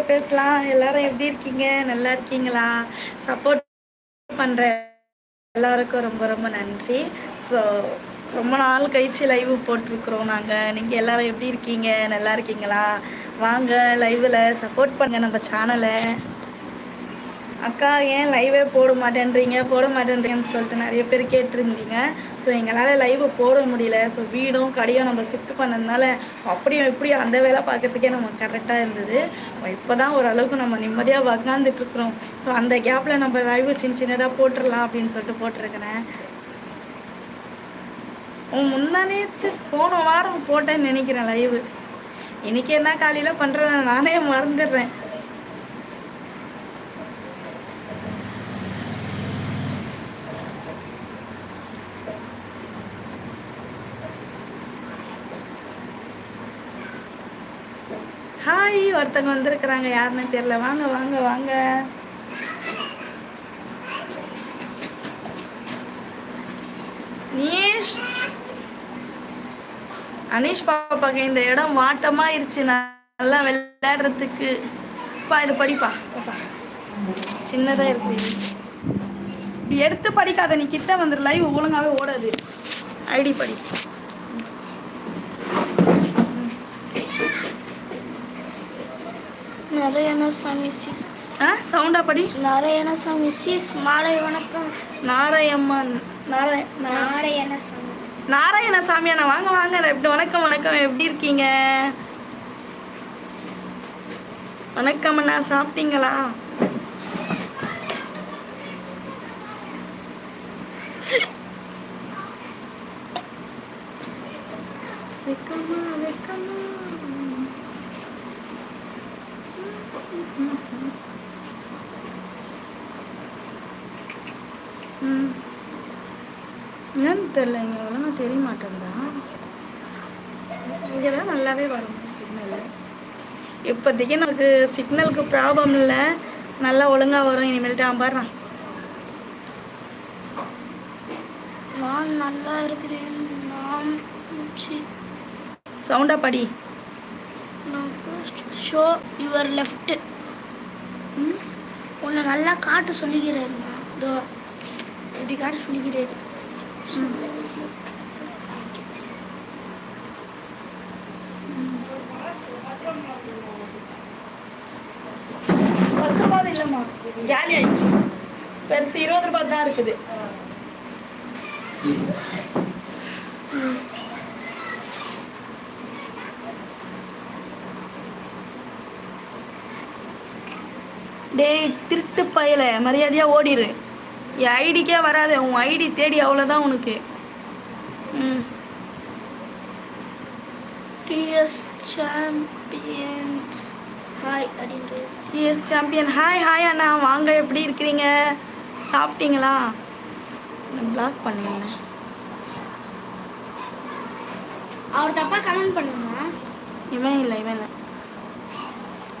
பேசலாம். எல்லாரும் எப்படி இருக்கீங்க? நல்லா இருக்கீங்களா? சப்போர்ட் பண்ற எல்லாருக்கும் ரொம்ப ரொம்ப நன்றி. ஸோ ரொம்ப நாள் கழிச்சு லைவ் போட்டிருக்கிறோம் நாங்கள் நீங்கள் எல்லாரும் எப்படி இருக்கீங்க? நல்லா இருக்கீங்களா? வாங்க லைவில் சப்போர்ட் பண்ணுங்க நம்ம சேனலை அக்கா ஏன் லைவே போட மாட்டேன்றீங்க? போட மாட்டேன்றீங்கன்னு சொல்லிட்டு நிறைய பேர் கேட்டிருந்தீங்க. ஸோ எங்களால் லைவை போட முடியல. ஸோ வீடும் கடையும் நம்ம ஷிஃப்ட் பண்ணதுனால அப்படியும் இப்படியும் அந்த வேலை பார்க்கறதுக்கே நம்ம கரெக்டாக இருந்தது. இப்போ தான் ஓரளவுக்கு நம்ம நிம்மதியாக உக்காந்துட்ருக்குறோம் ஸோ அந்த கேப்பில் நம்ம லைவ் சின்ன சின்னதாக போட்டுடலாம் அப்படின்னு சொல்லிட்டு போட்டிருக்கிறேன். முந்தானேத்து போன வாரம் போட்டேன்னு நினைக்கிறேன் லைவு இன்னைக்கு என்ன காலையில் பண்ணுறேன் நானே மறந்துடுறேன். ஹாய் ஒருத்தங்க வந்திருக்கிறாங்க. யாருன்னு தெரியல. வாங்க வாங்க வாங்க. நீஷ். அனீஷ் பாப்பாக்கு இந்த இடம் வாட்டமாயிருச்சு. நல்லா விளையாடுறதுக்கு. பா இது படிப்பா. பாப்பா. சின்னதாக இருக்குது இப்படி எடுத்து படிக்காத நீ கிட்ட வந்துரு லைவ் ஒழுங்காவே ஓடாது. ஐடி படி. நாராயணசாமி சிஸ். ஆ சவுண்டா படி. நாராயணசாமி சிஸ் மாலை வணக்கம். நாராயம்மன் நாராய நாராயணசாமி நாராயணசாமி அண்ணா வாங்க வாங்க எப்படி வணக்கம் வணக்கம். எப்படி இருக்கீங்க? வணக்கம் அண்ணா. சாப்பிட்டீங்களா? வெக்கமா வெக்கமா ம் என்னன்னு தெரில இங்கே ஒழுங்கா தெரிய மாட்டேன்தா இங்கே தான் நல்லாவே வரும் சிக்னல் இப்போதைக்கு நமக்கு சிக்னலுக்கு ப்ராப்ளம் இல்லை. நல்லா ஒழுங்காக வரும் இனிமேல்ட்டு பாடுறான் நான் நல்லா இருக்கிறேன். நான் சி- சவுண்டாக படி. ஷோ யுவர் லெஃப்ட் உன்னை நல்லா காட்ட சொல்லிக்கிறாருமா இதோ இப்படி காட்ட சொல்லிக்கிறாரு பத்து ரூபாய் இல்லைம்மா. காலி ஆயிடுச்சு பெருசு இருபது ரூபாய் தான் இருக்குது. டேய் திருட்டு பயல. மரியாதையாக ஓடிரு. என் ஐடிக்கே வராது. உன் ஐடி தேடி அவ்வளோதான் உனக்கு. ம். டிஎஸ் சாம்பியன் ஹாய் அப்படின்றது எஸ் சாம்பியன் ஹாய் ஹாய் அண்ணா. வாங்க. எப்படி இருக்கிறீங்க? சாப்பிட்டீங்களா? நான் பிளாக் பண்ணிருந்தேன். அவர் தப்பா கமெண்ட் பண்ணுங்க இவன் இல்லை இவன் இல்லை.